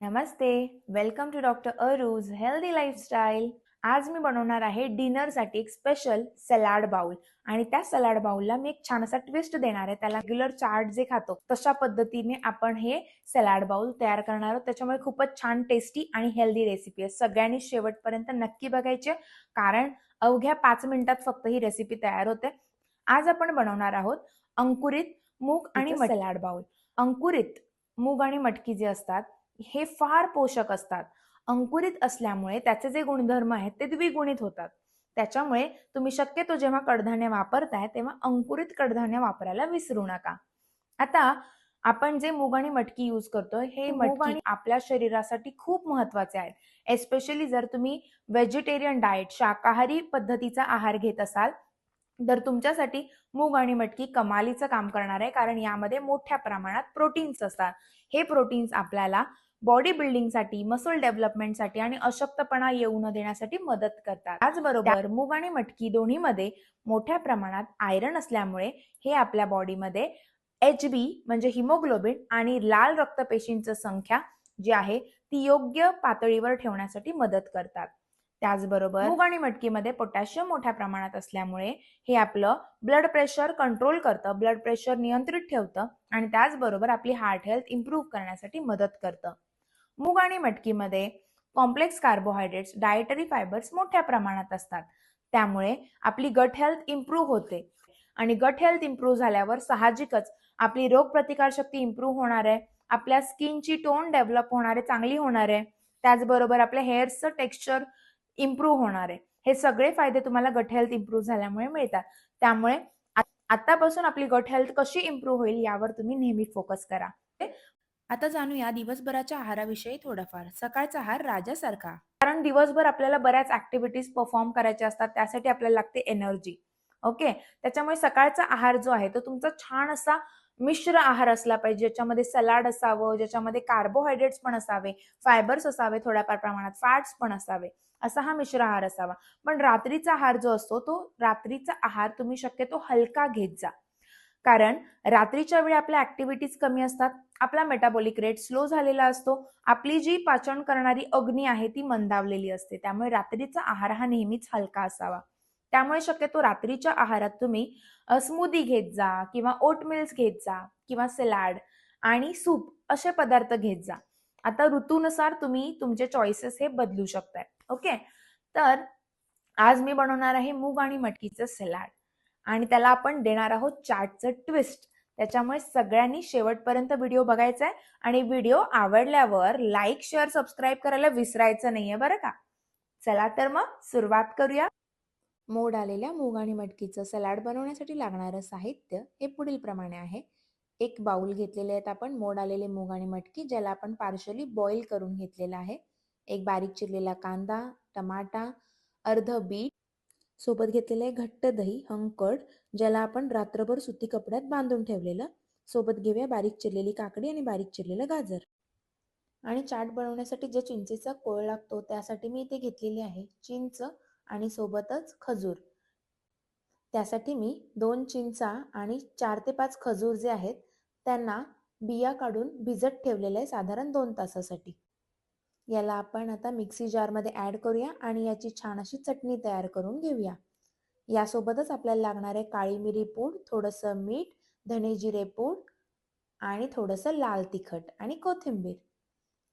Namaste welcome to doctor Arooj healthy lifestyle आज मी बनवणार आहे डिनरसाठी एक स्पेशल सलाड बाउल आणि त्या सलाड बाउलला मी एक छान असा ट्विस्ट देणार आहे. त्याला रेग्युलर चाट जे खातो तशा पद्धतीने आपण हे सलाड बाउल तयार करणार आहोत. त्याच्यामुळे खूपच छान टेस्टी आणि हेल्दी रेसिपी आहे. सगळ्यांनी शेवटपर्यंत नक्की बघायचे कारण अवघ्या पाच मिनिटात फक्त ही रेसिपी तयार होते. आज आपण बनवणार आहोत अंकुरित मूग आणि सलाड बाउल अंकुरित मूग आणि मटकी जे असतात हे फार पोषक असतात. अंकुरित असल्यामुळे त्याचे जे गुणधर्म आहेत ते द्विगुणित होतात. त्याच्यामुळे तुम्ही शक्यतो जेव्हा कडधान्य वापरताय तेव्हा अंकुरित कडधान्य वापरायला विसरू नका. आता आपण जे मूग आणि मटकी यूज करतोय हे मूग आणि आपल्या शरीरासाठी खूप महत्त्वाचे आहेत. एस्पेशली जर तुम्ही व्हेजिटेरियन डाएट शाकाहारी पद्धतीचा आहार घेत असाल तर तुमच्यासाठी मूग आणि मटकी कमालीचं काम करणार आहे कारण यामध्ये मोठ्या प्रमाणात प्रोटीन्स असतात. हे प्रोटीन्स आपल्याला बॉडी बिल्डिंगसाठी मसल डेव्हलपमेंटसाठी आणि अशक्तपणा येऊ न देण्यासाठी मदत करतात. त्याचबरोबर मूग आणि मटकी दोन्हीमध्ये मोठ्या प्रमाणात आयरन असल्यामुळे हे आपल्या बॉडीमध्ये एच बी म्हणजे हिमोग्लोबिन आणि लाल रक्तपेशींची संख्या जी आहे ती योग्य पातळीवर ठेवण्यासाठी मदत करतात. त्याचबरोबर मूग आणि मटकीमध्ये पोटॅशियम मोठ्या प्रमाणात असल्यामुळे हे आपलं ब्लड प्रेशर कंट्रोल करतं ब्लड प्रेशर नियंत्रित ठेवतं आणि त्याचबरोबर आपली हार्ट हेल्थ इम्प्रूव्ह करण्यासाठी मदत करतं. मूग आणि मटकीमध्ये कॉम्प्लेक्स कार्बोहायड्रेट्स डायटरी फायबर्स मोठ्या प्रमाणात असतात. त्यामुळे आपली गट हेल्थ इम्प्रूव्ह होते. आणि गट हेल्थ इम्प्रूव्ह झाल्यावर साहजिकच आपली रोगप्रतिकारशक्ती इम्प्रूव्ह होणार आहे. आपल्या स्किनची टोन डेव्हलप होणार आहे चांगली होणार आहे. त्याचबरोबर आपल्या हेअर्सचं टेक्स्चर इम्प्रूव्ह होणार आहे. हे सगळे फायदे तुम्हाला गट हेल्थ इम्प्रूव्ह झाल्यामुळे मिळतात. त्यामुळे आतापासून आपली गट हेल्थ कशी इम्प्रूव्ह होईल यावर तुम्ही नेहमी फोकस करा. आता जाणूया दिवसभराच्या आहाराविषयी थोडंफार. सकाळचा आहार राजासारखा. कारण दिवसभर आपल्याला बऱ्याच ऍक्टिव्हिटीज परफॉर्म करायच्या असतात त्यासाठी आपल्याला लागते एनर्जी ओके त्याच्यामुळे सकाळचा आहार जो आहे तो तुमचा छान असा मिश्र आहार असला पाहिजे ज्याच्यामध्ये सलाड असावं ज्याच्यामध्ये कार्बोहायड्रेट्स पण असावे फायबर्स असावे थोड्याफार प्रमाणात फॅट्स पण असावे असा हा मिश्र आहार असावा. पण रात्रीचा आहार जो असतो तो रात्रीचा आहार तुम्ही शक्यतो हलका घेत जा. कारण रात्रीच्या वेळी आपल्या ऍक्टिव्हिटीज कमी असतात आपला मेटाबॉलिक रेट स्लो झालेला असतो आपली जी पाचन करणारी अग्नी आहे ती मंदावलेली असते त्यामुळे रात्रीचा आहार हा नेहमीच हलका असावा. त्यामुळे शक्यतो रात्रीच्या आहारात तुम्ही स्मूदी घेत जा किंवा ओट मिल्स घेत जा किंवा सलाड आणि सूप असे पदार्थ घेत जा. आता ऋतूनुसार तुम्ही तुमचे चॉईसेस हे बदलू शकताय. ओके तर आज मी बनवणार आहे मूग आणि मटकीचं सलाड आणि त्याला आपण देणार आहोत चाटचं ट्विस्ट त्याच्यामुळे सगळ्यांनी शेवटपर्यंत व्हिडिओ बघायचा आहे आणि व्हिडिओ आवडल्यावर लाईक शेअर सबस्क्राईब करायला विसरायचं नाहीये बरं का? चला तर मग सुरुवात करूया. मोड आलेल्या मूग आणि मटकीचं सलाड बनवण्यासाठी लागणारं साहित्य हे पुढील प्रमाणे आहे. एक बाउल घेतलेले आहेत आपण मोड आलेले मूग आणि मटकी ज्याला आपण पार्शली बॉईल करून घेतलेला आहे. एक बारीक चिरलेला कांदा टमाटा अर्ध बीट सोबत घेतलेलं आहे घट्ट दही हंकड ज्याला आपण रात्रभर सुती कपड्यात बांधून ठेवलेलं. सोबत घेऊया बारीक चिरलेली काकडी आणि बारीक चिरलेलं गाजर. आणि चाट बनवण्यासाठी जे चिंचेचा कोळ लागतो त्यासाठी मी इथे घेतलेली आहे चिंच आणि सोबतच खजूर. त्यासाठी मी दोन चिंचा आणि चार ते पाच खजूर जे आहेत त्यांना बिया काढून भिजत ठेवलेलं आहे साधारण दोन तासासाठी. याला आपण आता मिक्सी जारमध्ये ॲड करूया आणि याची छान अशी चटणी तयार करून घेऊया. यासोबतच आपल्याला लागणारे काळी मिरी पूड थोडंसं मीठ धने जिरे पूड आणि थोडंसं लाल तिखट आणि कोथिंबीर.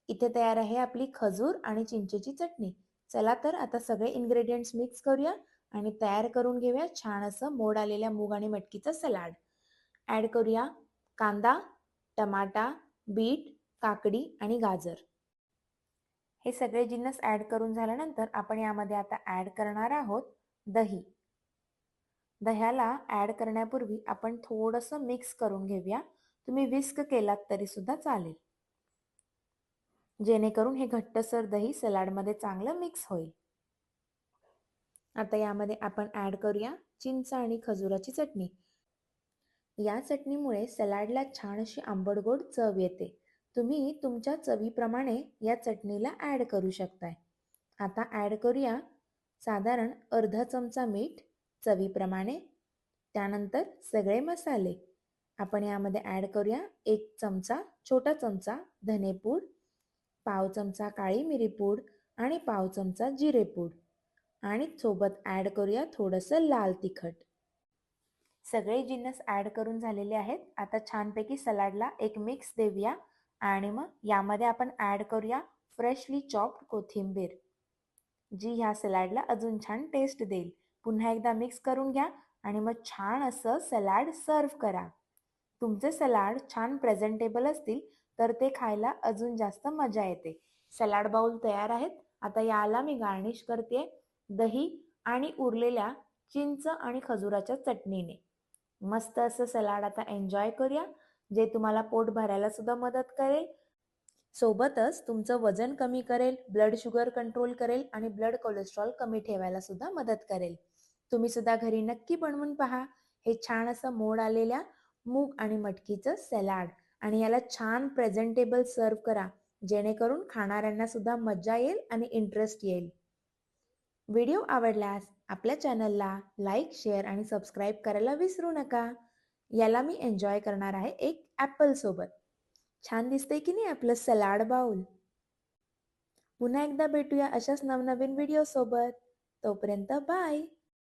इथे तयार आहे आपली खजूर आणि चिंचेची चटणी. चला तर आता सगळे इन्ग्रेडियंट्स मिक्स करूया आणि तयार करून घेऊया छान असं मोड आलेल्या मूग आणि मटकीचं सलाड. ॲड करूया कांदा टमाटा बीट काकडी आणि गाजर. हे सगळे जिन्नस ॲड करून झाल्यानंतर आपण यामध्ये आता ॲड करणार आहोत दही. दह्याला ॲड करण्यापूर्वी आपण थोडंसं मिक्स करून घेऊया. तुम्ही विस्क केलात तरी सुद्धा चालेल. जेणेकरून हे घट्टसर दही सलाडमध्ये चांगलं मिक्स होईल. आता यामध्ये आपण ॲड करूया चिंच आणि खजुराची चटणी. या चटणीमुळे सलाडला छान अशी आंबडगोड चव येते. तुम्ही तुमच्या चवीप्रमाणे या चटणीला ॲड करू शकताय. आता ॲड करूया साधारण अर्धा चमचा मीठ चवीप्रमाणे त्यानंतर सगळे मसाले. आपण यामध्ये ॲड करूया एक चमचा छोटा चमचा धनेपूड पाव चमचा काळी मिरी पूड आणि पाव चमचा जिरे पूड. आणि सोबत ॲड करूया थोडंसं लाल तिखट. सगळे जिन्नस ॲड करून झालेले आहेत. आता छानपैकी सलाडला एक मिक्स देऊया आणि मग यामध्ये आपण ॲड करूया फ्रेशली चॉप्ड कोथिंबीर. जी ह्या सलाडला अजून छान टेस्ट देईल. पुन्हा एकदा मिक्स करून घ्या आणि मग छान असं सलाड सर्व करा. तुमचे सलाड छान प्रेझेंटेबल असतील. तर ते खायला अजून जास्त मजा येते. सलाड बाउल तयार आहेत. आता याला मी गार्निश करते. दही आणि उरलेल्या चिंच आणि खजुराच्या चटणीने. मस्त असं सलाड आता एन्जॉय करूया जे तुम्हाला पोट भरायला सुद्धा मदत करेल. सोबतच तुमचं वजन कमी करेल ब्लड शुगर कंट्रोल करेल आणि ब्लड कोलेस्ट्रॉल कमी ठेवायला सुद्धा मदत करेल. तुम्ही सुद्धा घरी नक्की बनवून पहा. हे छान असं मोड आलेल्या मूग आणि मटकीचं सॅलाड. आणि याला छान प्रेझेंटेबल सर्व करा. जेणेकरून खाणाऱ्यांना सुद्धा मजा येईल आणि इंटरेस्ट येईल. व्हिडिओ आवडल्यास आपल्या चॅनलला लाईक शेअर आणि सबस्क्राईब करायला विसरू नका. याला मी एन्जॉय करणार आहे एक ॲपल सोबत. छान दिसते की नाही आपलं सलाड बाउल पुन्हा एकदा भेटूया अशाच नवनवीन व्हिडिओ सोबत. तोपर्यंत बाय